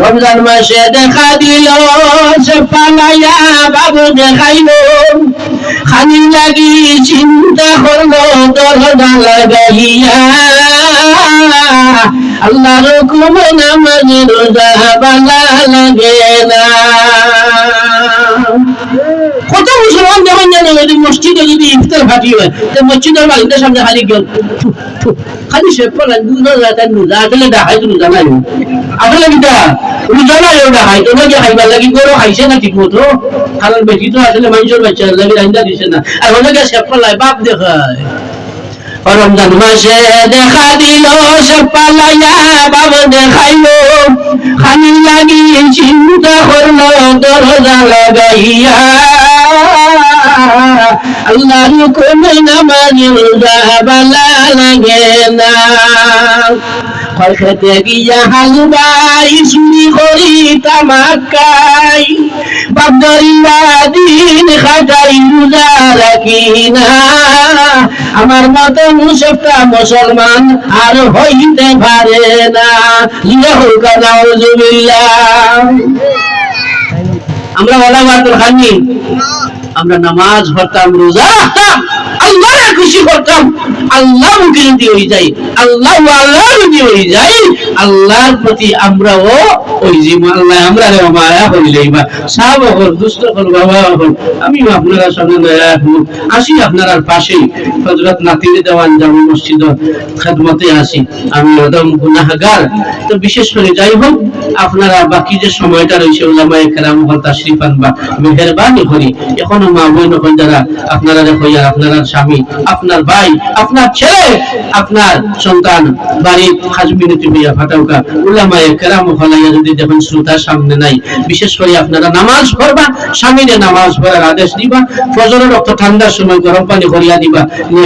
রমজান মাসে দেখা দিল সে পালাইয়া বাবু দেখাইল। খালি লাগি চিন্তা করল দরজা লাগাইয়া আল্লাহর হুকুম নামাজ রোজা বালা লাগে না। যদি মসজিদে যদি ইফতার ফাটি হয়, তো মসজিদের বাড়িতে সামনে খালি গেল খালি সে রোজা নাই আসলে খাইবার লাগি খাইছে না ঠিক মতো বেটি তো আসলে মানুষের বাচ্চা দিছে না। আর সে বাপ দেখায়। রমজান মাসে দেখা দিল, সে পালাইয়া বাবা দেখাইল। খানি লাগি চিন্তা করল, দরজা লাগাইয়া আল্লাহ হুকুমে নামাজ রোজা বালা লাগে না গিয়া হালুবাই করি তামাকাই বাবদরিয়া দিন খাটাই রোজা রাখি না আমার মতো মুসফটা মুসলমান আর হইতে পারে না আমরা বলা বাতুল খানি আমরা নামাজ পড়তাম, রোজা রাখতাম আল্লাহ খুশি করতাম, আল্লাহ মুখে যদি হয়ে যাই, আল্লাহ আল্লাহ যদি হয়ে যাই, আল্লাহর প্রতি আমরাও আমি আপনারা সঙ্গে দয়া আসি আপনার হজরত দেওয়ান মসজিদ খেদমতে আসি। আমি তো বিশেষ করে যাই হোক, আপনারা বাকি যে সময়টা রয়েছে ওলামায়ে কেরাম হল তাশরিফ করি। এখনও মা বোন হল যারা, আপনারা হইয়া, আপনার স্বামী, আপনার ভাই, আপনার ছেলে, আপনার সন্তান বাড়ি হাজবিনতি হইয়া ফাটাউকা। উলামায়ে কেরাম হলাইয়া যদি দেখুন শ্রোতা সামনে নাই। বিশেষ করে আপনারা নামাজ পড়বা, স্বামীরে নামাজ পড়ার আদেশ দিবা, ফজরের রক্ত ঠান্ডার সময় গরম পানি করিয়া দিবা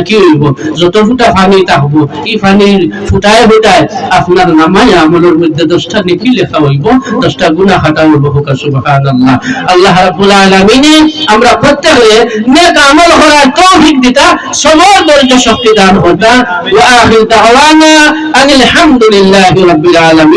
কি হইব? যত ফুটা পানি তা হব এই পানির ফুটায় ফুটায় আপনার নামায় আমলের মধ্যে দশটা নেকি লেখা হইব, দশটা গুণা খাটা হইব হুকা সুবহানাল্লাহ। আল্লাহ রাব্বুল আলামিন আমরা প্রত্যেকে নেক আমল করার তৌফিক দিতা, সময় ধৈর্য শক্তি দান হতা ওয়া আখির দাওয়ানা আনিল হামদুলিল্লাহি রাব্বিল আলামিন।